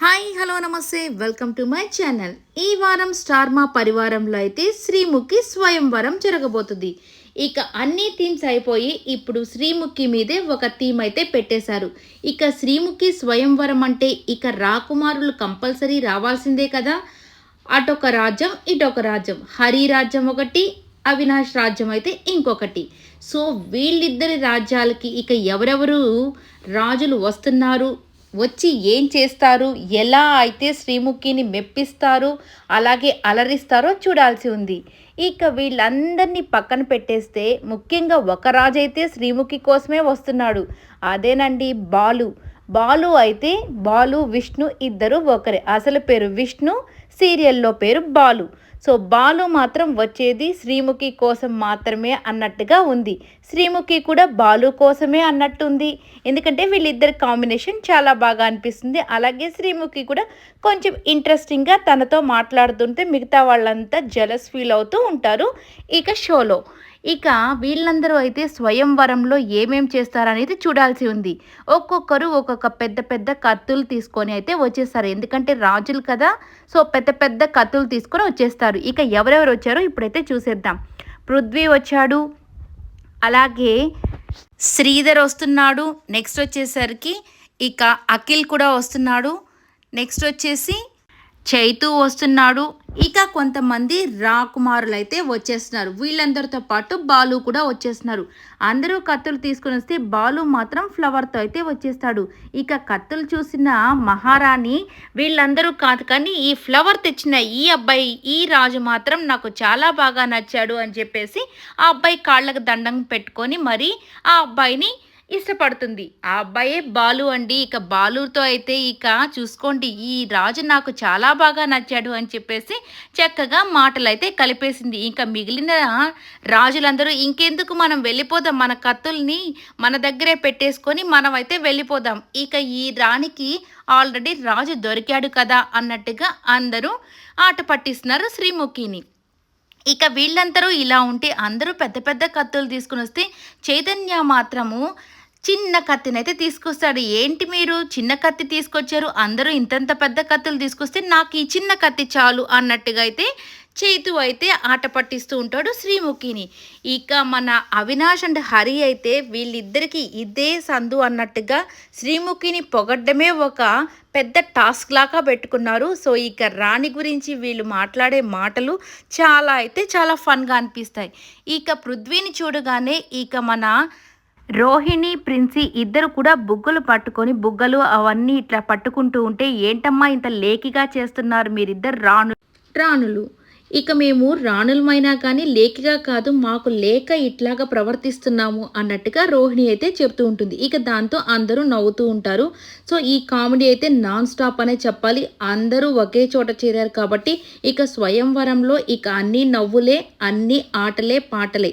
Hi hello నమస్తే. Welcome to my channel ఈ వారం స్టార్ మా పరివారంలో అయితే శ్రీముఖి స్వయంవరం జరగబోతుంది. ఇక అన్ని థీమ్స్ అయిపోయి ఇప్పుడు శ్రీముఖి మీదే ఒక థీమ్ అయితే పెట్టేశారు. ఇక శ్రీముఖి స్వయంవరం అంటే ఇక రాకుమారులు కంపల్సరీ రావాల్సిందే కదా? అటొక రాజ్యం ఇటొక రాజ్యం. హరి రాజ్యం ఒకటి అవినాష్ రాజ్యం అయితే ఇంకొకటి. సో వీళ్ళిద్దరి రాజ్యాలకి ఇక ఎవరెవరు రాజులు వస్తున్నారు? వచ్చి ఏం చేస్తారు? ఎలా అయితే శ్రీముఖిని మెప్పిస్తారు అలాగే అలరిస్తారో చూడాల్సి ఉంది. ఇక వీళ్ళందరినీ పక్కన పెట్టేస్తే ముఖ్యంగా ఒక రాజైతే శ్రీముఖి కోసమే వస్తున్నాడు. అదేనండి బాలు. బాలు అయితే బాలు విష్ణు ఇద్దరు ఒకరే. అసలు పేరు విష్ణు సీరియల్లో పేరు బాలు. సో బాలు మాత్రం వచ్చేది శ్రీముఖి కోసం మాత్రమే అన్నట్టుగా ఉంది. శ్రీముఖి కూడా బాలు కోసమే అన్నట్టుంది. ఎందుకంటే వీళ్ళిద్దరి కాంబినేషన్ చాలా బాగా అనిపిస్తుంది. అలాగే శ్రీముఖి కూడా కొంచెం ఇంట్రెస్టింగ్గా తనతో మాట్లాడుతుంటే మిగతా వాళ్ళంతా జలస్ ఫీల్ అవుతూ ఉంటారు. ఇక షోలో ఇక వీళ్ళందరూ అయితే స్వయంవరంలో ఏమేం చేస్తారనేది చూడాల్సి ఉంది. ఒక్కొక్కరు ఒక్కొక్క పెద్ద పెద్ద కత్తులు తీసుకొని అయితే వచ్చేస్తారు. ఎందుకంటే రాజులు కదా సో పెద్ద పెద్ద కత్తులు తీసుకొని వచ్చేస్తారు. ఇక ఎవరెవరు వచ్చారో ఇప్పుడైతే చూసేద్దాం. పృథ్వీ వచ్చాడు. అలాగే శ్రీధర్ వస్తున్నాడు. నెక్స్ట్ వచ్చేసరికి ఇక అఖిల్ కూడా వస్తున్నాడు. నెక్స్ట్ వచ్చేసి చైతు వస్తున్నాడు. ఇక కొంతమంది రాకుమారులు అయితే వచ్చేస్తున్నారు. వీళ్ళందరితో పాటు బాలు కూడా వచ్చేస్తున్నారు. అందరూ కత్తులు తీసుకుని వస్తే బాలు మాత్రం ఫ్లవర్తో అయితే వచ్చేస్తాడు. ఇక కత్తులు చూసిన మహారాణి వీళ్ళందరూ కాదు కానీ ఈ ఫ్లవర్ తెచ్చిన ఈ అబ్బాయి ఈ రాజు మాత్రం నాకు చాలా బాగా నచ్చాడు అని చెప్పేసి ఆ అబ్బాయి కాళ్ళకు దండం పెట్టుకొని మరి ఆ అబ్బాయిని ఇష్టపడుతుంది. ఆ అబ్బాయే బాలు అండి. ఇక బాలుతో అయితే ఇక చూసుకోండి ఈ రాజు నాకు చాలా బాగా నచ్చాడు అని చెప్పేసి చక్కగా మాటలు అయితే కలిపేసింది. ఇంకా మిగిలిన రాజులందరూ ఇంకెందుకు మనం వెళ్ళిపోదాం? మన కత్తుల్ని మన దగ్గరే పెట్టేసుకొని మనం అయితే వెళ్ళిపోదాం. ఇక ఈ రాణికి ఆల్రెడీ రాజు దొరికాడు కదా అన్నట్టుగా అందరూ ఆట పట్టిస్తున్నారు శ్రీముఖిని. ఇక వీళ్ళందరూ ఇలా ఉంటే అందరూ పెద్ద పెద్ద కత్తులు తీసుకుని వస్తే చైతన్య మాత్రము చిన్న కత్తినైతే తీసుకొస్తాడు. ఏంటి మీరు చిన్న కత్తి తీసుకొచ్చారు? అందరూ ఇంతంత పెద్ద కత్తులు తీసుకొస్తే నాకు ఈ చిన్న కత్తి చాలు అన్నట్టుగా అయితే చేతు అయితే ఆట పట్టిస్తూ ఉంటాడు శ్రీముఖిని. ఇక మన అవినాష్ అండ్ హరి అయితే వీళ్ళిద్దరికీ ఇదే సందు అన్నట్టుగా శ్రీముఖిని పొగడ్డమే ఒక పెద్ద టాస్క్ లాగా పెట్టుకున్నారు. సో ఇక రాణి గురించి వీళ్ళు మాట్లాడే మాటలు చాలా అయితే చాలా ఫన్గా అనిపిస్తాయి. ఇక పృథ్వీని చూడగానే ఇక మన రోహిణి ప్రిన్సి ఇద్దరు కూడా బుగ్గలు పట్టుకొని బుగ్గలు అవన్నీ ఇట్లా పట్టుకుంటూ ఉంటే ఏంటమ్మా ఇంత లేకిగా చేస్తున్నారు మీరిద్దరు రాణు రాణులు. ఇక మేము రాణులమైనా కానీ లేకిగా కాదు మాకు లేక ఇట్లాగా ప్రవర్తిస్తున్నాము అన్నట్టుగా రోహిణి అయితే చెప్తూ ఉంటుంది. ఇక దాంతో అందరూ నవ్వుతూ ఉంటారు. సో ఈ కామెడీ అయితే నాన్ స్టాప్ అనే చెప్పాలి. అందరూ ఒకే చోట చేరారు కాబట్టి ఇక స్వయంవరంలో ఇక అన్ని నవ్వులే అన్ని ఆటలే పాటలే.